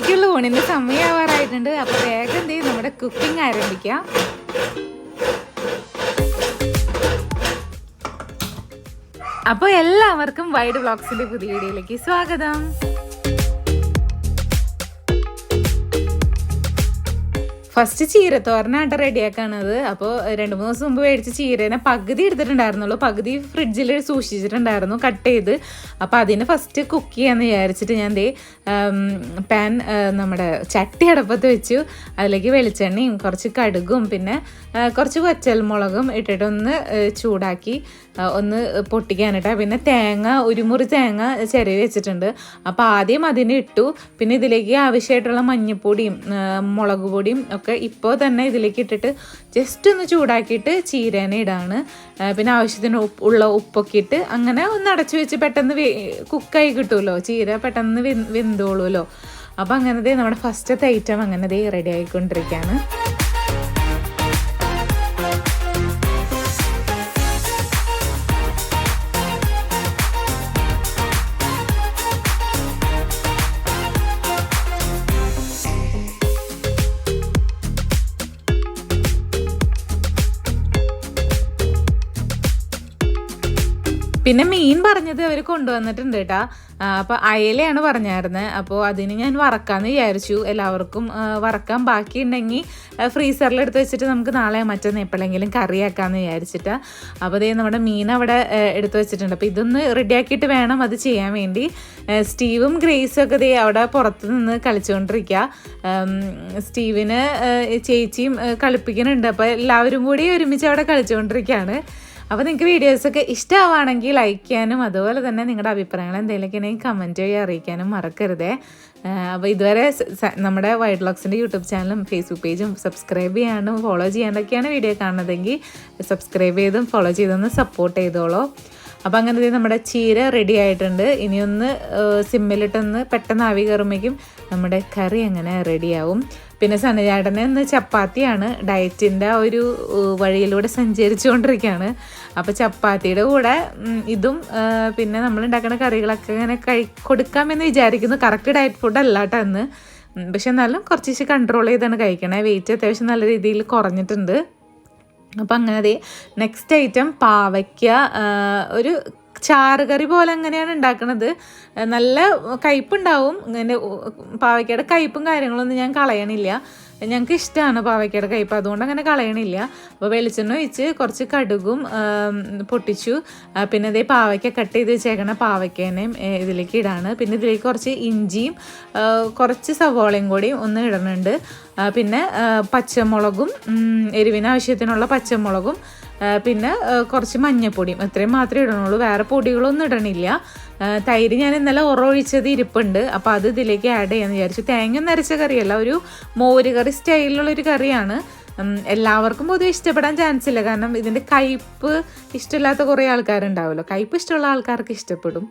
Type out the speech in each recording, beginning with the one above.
ഊണിന് ഉച്ചയ്ക്കുള്ള ഊണിന്റെ സമയമാവാറായിട്ടുണ്ട് അപ്പൊ വേഗം ദേ നമ്മുടെ കുക്കിംഗ് ആരംഭിക്കാം. അപ്പോൾ എല്ലാവർക്കും വൈഡ് ബ്ലോഗ്സിന്റെ പുതിയ വീഡിയോയിലേക്ക് സ്വാഗതം. ഫസ്റ്റ് ചീരത്തോരനായിട്ട് റെഡിയാക്കാണത്. അപ്പോൾ രണ്ട് മൂന്ന് ദിവസം മുമ്പ് മേടിച്ച ചീരേനെ പകുതി എടുത്തിട്ടുണ്ടായിരുന്നുള്ളൂ. പകുതി ഫ്രിഡ്ജിൽ സൂക്ഷിച്ചിട്ടുണ്ടായിരുന്നു കട്ട് ചെയ്ത്. അപ്പോൾ അതിന് ഫസ്റ്റ് കുക്ക് ചെയ്യാമെന്ന് വിചാരിച്ചിട്ട് ഞാൻ ദേ പാൻ നമ്മുടെ ചട്ടി അടപ്പത്ത് വെച്ചു. അതിലേക്ക് വെളിച്ചെണ്ണയും കുറച്ച് കടുകും പിന്നെ കുറച്ച് വച്ചൽമുളകും ഇട്ടിട്ട് ഒന്ന് ചൂടാക്കി ഒന്ന് പൊട്ടിക്കാനിട്ട. പിന്നെ തേങ്ങ ഒരു മുറി തേങ്ങ ചെറിയ വെച്ചിട്ടുണ്ട്. അപ്പോൾ ആദ്യം അതിന് ഇട്ടു. പിന്നെ ഇതിലേക്ക് ആവശ്യമായിട്ടുള്ള മഞ്ഞൾപ്പൊടിയും മുളക് പൊടിയും ഒക്കെ ഇപ്പോൾ തന്നെ ഇതിലേക്ക് ഇട്ടിട്ട് ജസ്റ്റ് ഒന്ന് ചൂടാക്കിയിട്ട് ചീരേനെ ഇടാണ്. പിന്നെ ആവശ്യത്തിന് ഉപ്പ് ഉള്ള ഉപ്പൊക്കെ ഇട്ട് അങ്ങനെ ഒന്ന് അടച്ചു വെച്ച് പെട്ടെന്ന് കുക്കായി കിട്ടുമല്ലോ ചീര പെട്ടെന്ന് വെന്ത് വെന്തോളുമല്ലോ അപ്പോൾ അങ്ങനത്തെ നമ്മുടെ ഫസ്റ്റത്തെ ഐറ്റം അങ്ങനത്തെ റെഡി ആയിക്കൊണ്ടിരിക്കുകയാണ് പിന്നെ മീൻ പറഞ്ഞത് അവർ കൊണ്ടുവന്നിട്ടുണ്ട് കേട്ടാ. അപ്പോൾ അപ്പൊ അയലയാണ് പറഞ്ഞായിരുന്നത് അപ്പോൾ അതിന് ഞാൻ വറക്കാന്ന് വിചാരിച്ചു. എല്ലാവർക്കും വറക്കാൻ ബാക്കിയുണ്ടെങ്കിൽ ഫ്രീസറിൽ എടുത്ത് വെച്ചിട്ട് നമുക്ക് നാളെ മറ്റൊന്ന് എപ്പോഴെങ്കിലും കറിയാക്കാന്ന് വിചാരിച്ചിട്ട്. അപ്പോൾ അതേ നമ്മുടെ മീൻ അവിടെ എടുത്തു വെച്ചിട്ടുണ്ട്. അപ്പോൾ ഇതൊന്ന് റെഡിയാക്കിയിട്ട് വേണം അത് ചെയ്യാൻ വേണ്ടി. സ്റ്റീവും ഗ്രേസും ഒക്കെ ദേ അവിടെ പുറത്ത് നിന്ന് കളിച്ചുകൊണ്ടിരിക്കുക സ്റ്റീവിന് ചേച്ചിയും കളിപ്പിക്കുന്നുണ്ട്. അപ്പോൾ എല്ലാവരും കൂടി ഒരുമിച്ച് അവിടെ കളിച്ചുകൊണ്ടിരിക്കുകയാണ് അപ്പോൾ നിങ്ങൾക്ക് വീഡിയോസൊക്കെ ഇഷ്ടമാവുകയാണെങ്കിൽ ലൈക്ക് ചെയ്യാനും അതുപോലെ തന്നെ നിങ്ങളുടെ അഭിപ്രായങ്ങൾ എന്തെങ്കിലുമൊക്കെ ഉണ്ടെങ്കിൽ കമന്റ് വഴി അറിയിക്കാനും മറക്കരുതേ. അപ്പോൾ ഇതുവരെ നമ്മുടെ വൈഡ് ബ്ലോഗ്സിന്റെ യൂട്യൂബ് ചാനലും ഫേസ്ബുക്ക് പേജും സബ്സ്ക്രൈബ് ചെയ്യാനും ഫോളോ ചെയ്യാനൊക്കെയാണ് വീഡിയോ കാണുന്നതെങ്കിൽ സബ്സ്ക്രൈബ് ചെയ്തും ഫോളോ ചെയ്തൊന്ന് സപ്പോർട്ട് ചെയ്തോളൂ. അപ്പോൾ അങ്ങനെ നമ്മുടെ ചീര റെഡി ആയിട്ടുണ്ട്. ഇനിയൊന്ന് സിമ്മിലിട്ടൊന്ന് പെട്ടെന്ന് ആവി കയറുമ്പോഴേക്കും നമ്മുടെ കറി അങ്ങനെ റെഡിയാവും പിന്നെ സനചാടന് ഇന്ന് ചപ്പാത്തിയാണ്. ഡയറ്റിന്റെ ഒരു വഴിയിലൂടെ സഞ്ചരിച്ചുകൊണ്ടിരിക്കുകയാണ്. അപ്പോൾ ചപ്പാത്തിയുടെ കൂടെ ഇതും പിന്നെ നമ്മൾ ഉണ്ടാക്കുന്ന കറികളൊക്കെ ഇങ്ങനെ കഴി കൊടുക്കാമെന്ന് വിചാരിക്കുന്നു. കറക്റ്റ് ഡയറ്റ് ഫുഡ് അല്ല കേട്ടോ അന്ന് പക്ഷെ എന്നാലും കുറച്ച് കൺട്രോൾ ചെയ്താണ് കഴിക്കണേ. വെയിറ്റ് അത്യാവശ്യം നല്ല രീതിയിൽ കുറഞ്ഞിട്ടുണ്ട്. അപ്പം അങ്ങനെ നെക്സ്റ്റ് ഐറ്റം പാവയ്ക്ക ഒരു ചാറ് കറി പോലെ അങ്ങനെയാണ് ഉണ്ടാക്കുന്നത് നല്ല കയ്പുണ്ടാവും ഇങ്ങനെ പാവയ്ക്കയുടെ കയ്പും കാര്യങ്ങളൊന്നും ഞാൻ കളയണില്ല. ഞങ്ങൾക്ക് ഇഷ്ടമാണ് പാവയ്ക്കയുടെ കയ്പ് അതുകൊണ്ട് അങ്ങനെ കളയണില്ല. അപ്പോൾ വെളിച്ചെണ്ണ ഒഴിച്ച് കുറച്ച് കടുകും പൊട്ടിച്ചു. പിന്നെ ഇതേ പാവയ്ക്ക കട്ട് ചെയ്ത് വെച്ചേക്കണ പാവയ്ക്കേനെയും ഇതിലേക്ക് ഇടാണ്. പിന്നെ ഇതിലേക്ക് കുറച്ച് ഇഞ്ചിയും കുറച്ച് സവോളയും കൂടി ഒന്ന് ഇടുന്നുണ്ട് പിന്നെ പച്ചമുളകും എരിവിന് ആവശ്യത്തിനുള്ള പച്ചമുളകും പിന്നെ കുറച്ച് മഞ്ഞപ്പൊടിയും. ഇത്രയും മാത്രമേ ഇടണുള്ളൂ. വേറെ പൊടികളൊന്നും ഇടണില്ല. തൈര് ഞാൻ ഇന്നലെ ഉറൊഴിച്ചത് ഇരിപ്പുണ്ട്. അപ്പോൾ അത് ഇതിലേക്ക് ആഡ് ചെയ്യാമെന്ന് വിചാരിച്ചു. തേങ്ങ നരച്ച കറിയല്ല ഒരു മോര് കറി സ്റ്റൈലിലുള്ള ഒരു കറിയാണ്. എല്ലാവർക്കും പൊതുവെ ഇഷ്ടപ്പെടാൻ ചാൻസ് ഇല്ല. കാരണം ഇതിന്റെ കയ്പ്പ് ഇഷ്ടമില്ലാത്ത കുറേ ആൾക്കാരുണ്ടാവുമല്ലോ കയ്പ്പ് ഇഷ്ടമുള്ള ആൾക്കാർക്ക് ഇഷ്ടപ്പെടും.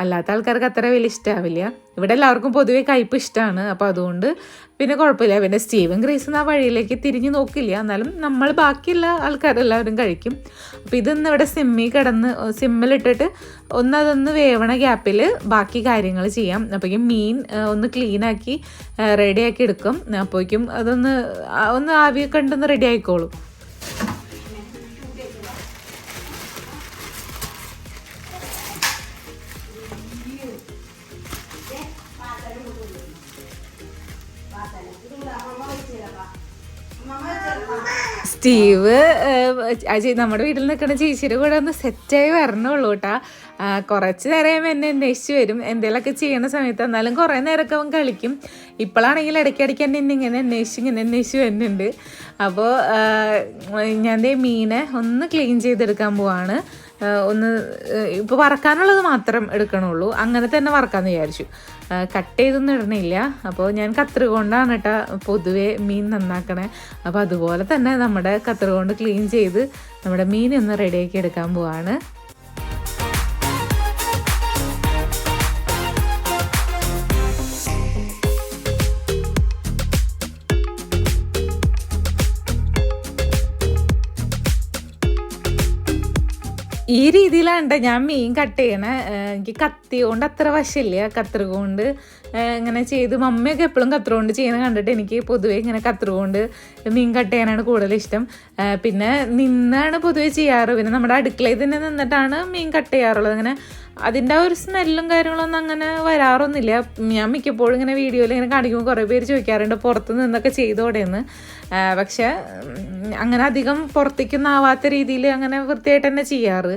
അല്ലാത്ത ആൾക്കാർക്ക് അത്ര വലിയ ഇഷ്ടമാവില്ല ഇവിടെ എല്ലാവർക്കും പൊതുവെ കയ്പ്പ് ഇഷ്ടമാണ് അപ്പോൾ അതുകൊണ്ട് പിന്നെ കുഴപ്പമില്ല. പിന്നെ സ്റ്റീവൻ ഗ്രേസ് ആ വഴിയിലേക്ക് തിരിഞ്ഞു നോക്കില്ല. എന്നാലും നമ്മൾ ബാക്കിയുള്ള ആൾക്കാരെല്ലാവരും കഴിക്കും. അപ്പോൾ ഇതൊന്ന് ഇവിടെ സിമ്മി കിടന്ന് സിമ്മിലിട്ടിട്ട് ഒന്ന് അതൊന്ന് വേവണ ഗ്യാപ്പിൽ ബാക്കി കാര്യങ്ങൾ ചെയ്യാം. അപ്പോഴേക്കും മീൻ ഒന്ന് ക്ലീനാക്കി റെഡിയാക്കി എടുക്കും. അപ്പോഴേക്കും അതൊന്ന് ഒന്ന് ആവിയൊക്കെ ഉണ്ടെന്ന് റെഡി ആയിക്കോളും. സ്റ്റീവ് നമ്മുടെ വീട്ടിൽ നിൽക്കുന്ന ചേച്ചിയുടെ കൂടെ ഒന്ന് സെറ്റായി വരണുള്ളൂ കേട്ടാ. കുറച്ച് നേരം എന്നെ അന്വേഷിച്ച് വരും. എന്തെങ്കിലുമൊക്കെ ചെയ്യുന്ന സമയത്ത് എന്നാലും കുറേ നേരമൊക്കെ അവൻ കളിക്കും. ഇപ്പോഴാണെങ്കിൽ ഇടയ്ക്കിടയ്ക്ക് എന്നെ ഇന്ന് ഇങ്ങനെ അന്വേഷിച്ച് ഇങ്ങനെ അന്വേഷിച്ച് വരുന്നുണ്ട്. അപ്പോൾ ഞാൻ മീനെ ഒന്ന് ക്ലീൻ ചെയ്തെടുക്കാൻ പോവാണ്. ഒന്ന് ഇപ്പോൾ വറക്കാനുള്ളത് മാത്രം എടുക്കണുള്ളൂ. അങ്ങനെ തന്നെ വറക്കാമെന്ന് വിചാരിച്ചു. കട്ട് ചെയ്തൊന്നും ഇടണില്ല. അപ്പോൾ ഞാൻ കത്രി കൊണ്ടാണ് കേട്ടോ പൊതുവെ മീൻ നന്നാക്കണേ. അപ്പോൾ അതുപോലെ തന്നെ നമ്മുടെ കത്രി കൊണ്ട് ക്ലീൻ ചെയ്ത് നമ്മുടെ മീൻ ഒന്ന് റെഡിയാക്കി എടുക്കാൻ പോവാണ്. ഈ രീതിയിലാണ് ഞാൻ മീൻ കട്ട് ചെയ്യണേ എനിക്ക് കത്തി കൊണ്ട് അത്ര വശമില്ല. കത്രിക കൊണ്ട് ഇങ്ങനെ ചെയ്ത് മമ്മിയൊക്കെ എപ്പോഴും കത്രിക കൊണ്ട് ചെയ്യുന്നത് കണ്ടിട്ട് എനിക്ക് പൊതുവേ ഇങ്ങനെ കത്രിക കൊണ്ട് മീൻ കട്ട് ചെയ്യാനാണ് കൂടുതൽ ഇഷ്ടം. പിന്നെ നിന്നാണ് പൊതുവേ ചെയ്യാറ്. പിന്നെ നമ്മുടെ അടുക്കളയിൽ തന്നെ നിന്നിട്ടാണ് മീൻ കട്ട് ചെയ്യാറുള്ളത്. അങ്ങനെ അതിന്റെ ആ ഒരു സ്മെല്ലും കാര്യങ്ങളൊന്നും അങ്ങനെ വരാറൊന്നുമില്ല. ഞാൻ മിക്കപ്പോഴും ഇങ്ങനെ വീഡിയോയിൽ ഇങ്ങനെ കാണിക്കുമ്പോൾ കുറേ പേര് ചോദിക്കാറുണ്ട് പുറത്ത് നിന്നൊക്കെ ചെയ്തോടെയെന്ന് പക്ഷെ അങ്ങനെ അധികം പുറത്തേക്കൊന്നും ആവാത്ത രീതിയിൽ അങ്ങനെ വൃത്തിയായിട്ട് തന്നെ ചെയ്യാറ്.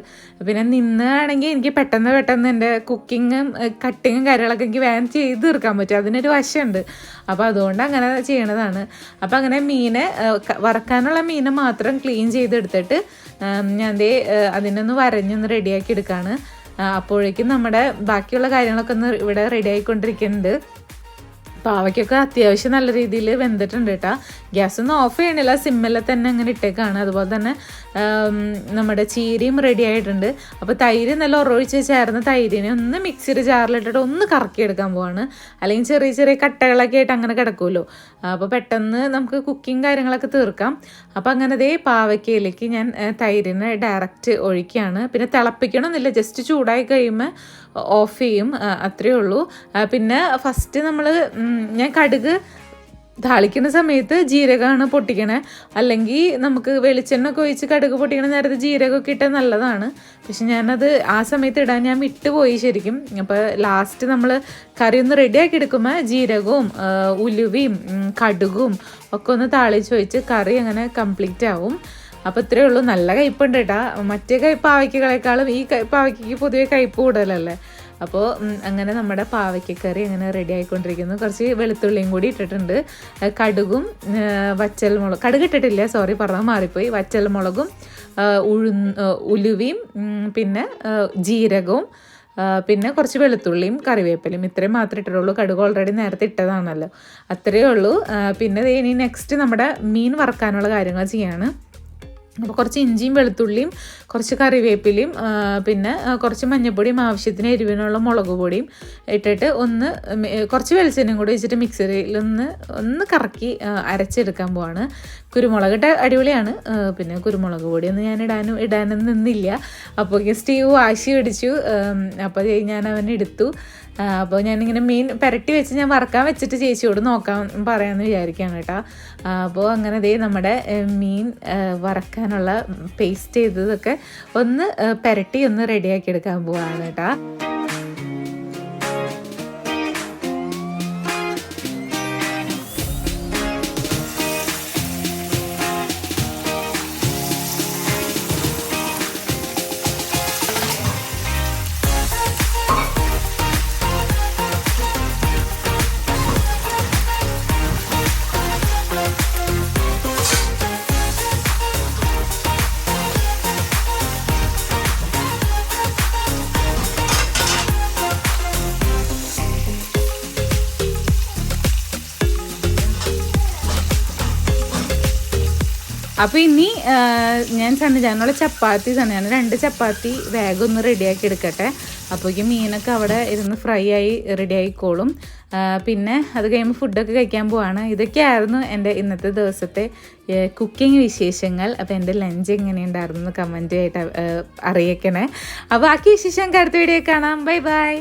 പിന്നെ നിന്നാണെങ്കിൽ എനിക്ക് പെട്ടെന്ന് പെട്ടെന്ന് എന്റെ കുക്കിങ്ങും കട്ടിങ്ങും കാര്യങ്ങളൊക്കെ എനിക്ക് വേഗം ചെയ്ത് തീർക്കാൻ പറ്റും. അതിനൊരു വശമുണ്ട്. അപ്പോൾ അതുകൊണ്ട് അങ്ങനെ ചെയ്യണതാണ്. അപ്പോൾ അങ്ങനെ മീനെ വറക്കാനുള്ള മീനെ മാത്രം ക്ലീൻ ചെയ്തെടുത്തിട്ട് ഞാൻ ദേ അതിനൊന്ന് വരഞ്ഞൊന്ന് റെഡിയാക്കി എടുക്കുകയാണ് അപ്പോഴേക്കും നമ്മുടെ ബാക്കിയുള്ള കാര്യങ്ങളൊക്കെ ഒന്ന് ഇവിടെ റെഡി ആയിക്കൊണ്ടിരിക്കുന്നുണ്ട്. പാവയ്ക്കൊക്കെ അത്യാവശ്യം നല്ല രീതിയിൽ വെന്തിട്ടുണ്ട് കേട്ടോ. ഗ്യാസ് ഒന്നും ഓഫ് ചെയ്യണില്ല. സിമ്മിൽ തന്നെ അങ്ങനെ ഇട്ടേക്കാണ്. അതുപോലെ തന്നെ നമ്മുടെ ചീരയും റെഡി ആയിട്ടുണ്ട്. അപ്പോൾ തൈര് നല്ല ഉറവിച്ച് ചേർന്ന തൈരിനെ ഒന്ന് മിക്സിയുടെ ജാറിലിട്ടിട്ട് ഒന്ന് കറക്കി എടുക്കാൻ പോവാണ്. അല്ലെങ്കിൽ ചെറിയ ചെറിയ കട്ടകളൊക്കെ ആയിട്ട് അങ്ങനെ കിടക്കുമല്ലോ. അപ്പോൾ പെട്ടെന്ന് നമുക്ക് കുക്കിംഗ് കാര്യങ്ങളൊക്കെ തീർക്കാം. അപ്പോൾ അങ്ങനെ ദേ പാവയ്ക്കയിലേക്ക് ഞാൻ തൈരിനെ ഡയറക്റ്റ് ഒഴിക്കുകയാണ്. പിന്നെ തിളപ്പിക്കണമെന്നില്ല ജസ്റ്റ് ചൂടായി കഴിയുമ്പോൾ ഓഫ് ചെയ്യും. അത്രയേ ഉള്ളൂ. പിന്നെ ഫസ്റ്റ് നമ്മൾ ഞാൻ കടുക് താളിക്കുന്ന സമയത്ത് ജീരകമാണ് പൊട്ടിക്കണേ. അല്ലെങ്കിൽ നമുക്ക് വെളിച്ചെണ്ണ ഒക്കെ ഒഴിച്ച് കടുക് പൊട്ടിക്കണ നേരത്തെ ജീരകമൊക്കെ ഇട്ടാൽ നല്ലതാണ്. പക്ഷെ ഞാനത് ആ സമയത്ത് ഇടാൻ ഞാൻ വിട്ടുപോയി ശരിക്കും. അപ്പോൾ ലാസ്റ്റ് നമ്മൾ കറി ഒന്ന് റെഡിയാക്കി എടുക്കുമ്പോൾ ജീരകവും ഉലുവയും കടുകും ഒക്കെ ഒന്ന് താളിച്ച് വെച്ച് കറി അങ്ങനെ കംപ്ലീറ്റ് ആവും. അപ്പോൾ ഇത്രയേ ഉള്ളൂ. നല്ല കയ്പുണ്ട് കേട്ടാ മറ്റേ പാവയ്ക്കകളെക്കാളും ഈ കൈ പാവയ്ക്കയ്ക്ക് പൊതുവേ കയ്പ് കൂടുതലല്ലേ? അപ്പോൾ അങ്ങനെ നമ്മുടെ പാവയ്ക്കക്കറി അങ്ങനെ റെഡി ആയിക്കൊണ്ടിരിക്കുന്നു. കുറച്ച് വെളുത്തുള്ളിയും കൂടി ഇട്ടിട്ടുണ്ട്. കടുകും വച്ചൽ വറ്റൽമുളക് കടുക് ഇട്ടിട്ടില്ല? സോറി പറഞ്ഞാൽ മാറിപ്പോയി. വറ്റൽമുളകും മുളകും ഉഴു ഉലുവയും പിന്നെ ജീരകവും പിന്നെ കുറച്ച് വെളുത്തുള്ളിയും കറിവേപ്പിലയും. ഇത്രയും മാത്രമേ ഇട്ടിട്ടുള്ളൂ. കടുക് ഓൾറെഡി നേരത്തെ ഇട്ടതാണല്ലോ. അത്രയേ ഉള്ളൂ. പിന്നെ ഇനി നെക്സ്റ്റ് നമ്മുടെ മീൻ വറക്കാനുള്ള കാര്യങ്ങൾ ചെയ്യാണ്. അപ്പോൾ കുറച്ച് ഇഞ്ചിയും വെളുത്തുള്ളിയും കുറച്ച് കറിവേപ്പിലയും പിന്നെ കുറച്ച് മഞ്ഞൾപ്പൊടിയും ആവശ്യത്തിന് എരിവിനുള്ള മുളക് പൊടിയും ഇട്ടിട്ട് ഒന്ന് കുറച്ച് വെളിച്ചെണ്ണയും കൂടി വെച്ചിട്ട് മിക്സറിയിൽ ഒന്ന് ഒന്ന് കറക്കി അരച്ചെടുക്കാൻ പോവാണ്. കുരുമുളക് ഇട്ട അടിപൊളിയാണ്. പിന്നെ കുരുമുളക് പൊടിയൊന്നും ഞാൻ ഇടാനും ഇടാനും നിന്നില്ല. അപ്പോൾ സ്റ്റീവ് വാശി പിടിച്ചു. അപ്പോൾ ഞാൻ അവൻ എടുത്തു. അപ്പോൾ ഞാനിങ്ങനെ മീൻ പുരട്ടി വെച്ച് ഞാൻ വറക്കാൻ വെച്ചിട്ട് ചേച്ചിയോട് നോക്കാൻ പറയാമെന്ന് വിചാരിക്കുകയാണ് കേട്ടോ. അപ്പോൾ അങ്ങനെ ദേ നമ്മുടെ മീൻ ഏ, വറക്കാനുള്ള പേസ്റ്റ് ചെയ്തതൊക്കെ ഒന്ന് പുരട്ടി ഒന്ന് റെഡിയാക്കി എടുക്കാൻ പോവാണ് കേട്ടോ. അപ്പോൾ ഇനി ഞാൻ സന്നിധാനുള്ള ചപ്പാത്തി തന്നെയാണ്. രണ്ട് ചപ്പാത്തി വേഗം ഒന്ന് റെഡിയാക്കി എടുക്കട്ടെ. അപ്പോഴേക്കും മീനൊക്കെ അവിടെ ഇരുന്ന് ഫ്രൈ ആയി റെഡി ആയിക്കോളും. പിന്നെ അത് കഴിയുമ്പോൾ ഫുഡൊക്കെ കഴിക്കാൻ പോവാണ്. ഇതൊക്കെയായിരുന്നു എന്റെ ഇന്നത്തെ ദിവസത്തെ കുക്കിംഗ് വിശേഷങ്ങൾ. അപ്പോൾ എന്റെ ലഞ്ച് എങ്ങനെയുണ്ടായിരുന്നു എന്ന് ആയിട്ട് അറിയിക്കണേ. അപ്പോൾ ബാക്കി വിശേഷം അടുത്ത വീഡിയോ കാണാം. Bye bye